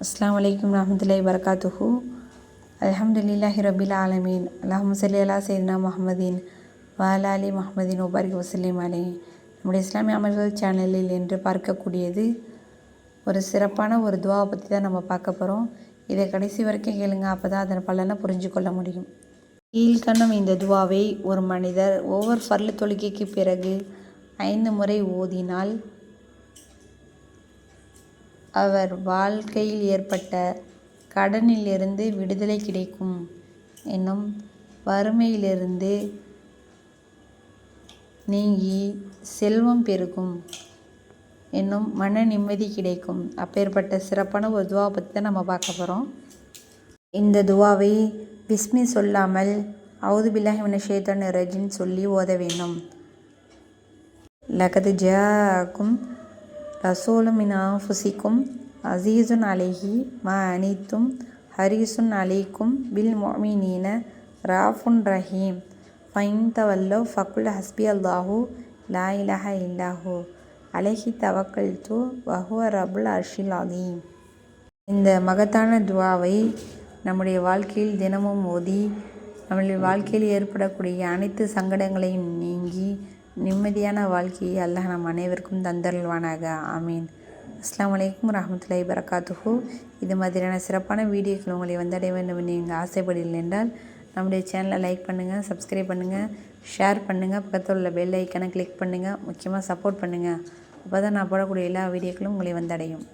அஸ்லாம் வலைக்கம் ரஹமத்துல்லாய் வரகாத்துஹு அலமதுல்லாஹி ரபில் ஆலமீன் அல்லாஹும் சல்லி அலா சைதனா முஹம்மதின் வாலா அலி முஹம்மதின் ஒபாரிக் வசல்லிம் அலி நம்முடைய இஸ்லாமிய அமல்கள் சேனலில் என்று பார்க்கக்கூடியது ஒரு சிறப்பான ஒரு துவாவை பற்றி தான் நம்ம பார்க்க போகிறோம் இதை கடைசி வரைக்கும் கேளுங்க அப்போ தான் அதன் பலனை புரிஞ்சு கொள்ள முடியும். கீழ்கண்ணும் இந்த துவாவை ஒரு மனிதர் ஒவ்வொரு ஃபர்லு தொழுகைக்கு பிறகு ஐந்து முறை ஓதினால் அவர் வாழ்க்கையில் ஏற்பட்ட கடனிலிருந்து விடுதலை கிடைக்கும் என்னும் வறுமையிலிருந்து நீங்கி செல்வம் பெருகும் என்னும் மன நிம்மதி கிடைக்கும். அப்பேற்பட்ட சிறப்பான ஒரு துவாவை பற்றி தான் நம்ம பார்க்க போகிறோம் இந்த துவாவை பிஸ்மி சொல்லாமல் அவுது பில்லாஹி மின ரஜின் சொல்லி ஓத வேண்டும். லகது ஜாக்கும் ரசூலும் மின் ஆஃபுசிக்கும் அசீசுன் அலைஹி ம அனித்தும் ஹரிசுன் அலைக்கும் பில் மொமினீன ராஃபுன் ரஹீம். ஃபைன் தவல்லோ ஃபக்குல் ஹஸ்பி அல்லாஹூ லா இலஹ இல்லாஹூ. அலஹி தவக்கல் து வஹுவ ரபுல் அர்ஷில் அலீம். இந்த மகத்தான துவாவை நம்முடைய வாழ்க்கையில் தினமும் ஓதி நம்முடைய வாழ்க்கையில் ஏற்படக்கூடிய அனைத்து சங்கடங்களையும் நீங்கி நிம்மதியான வாழ்க்கையை அல்லாஹ் நம் அனைவருக்கும் தந்தருள்வானாக. ஆமீன். அஸ்லாம் வலைக்கம் ரஹமத்துல்லாஹி வரகாத்துஹூ இது மாதிரியான சிறப்பான வீடியோக்கள் உங்களை வந்தடைய வேண்டும் நீங்கள் ஆசைப்படவில்லை என்றால் நம்முடைய சேனலை லைக் பண்ணுங்கள் சப்ஸ்கிரைப் பண்ணுங்கள் ஷேர் பண்ணுங்கள் பக்கத்தில் உள்ள பெல் ஐக்கனை கிளிக் பண்ணுங்கள் முக்கியமாக சப்போர்ட் பண்ணுங்கள் அப்போ தான் நான் போடக்கூடிய எல்லா வீடியோக்களும் உங்களை வந்தடையும்.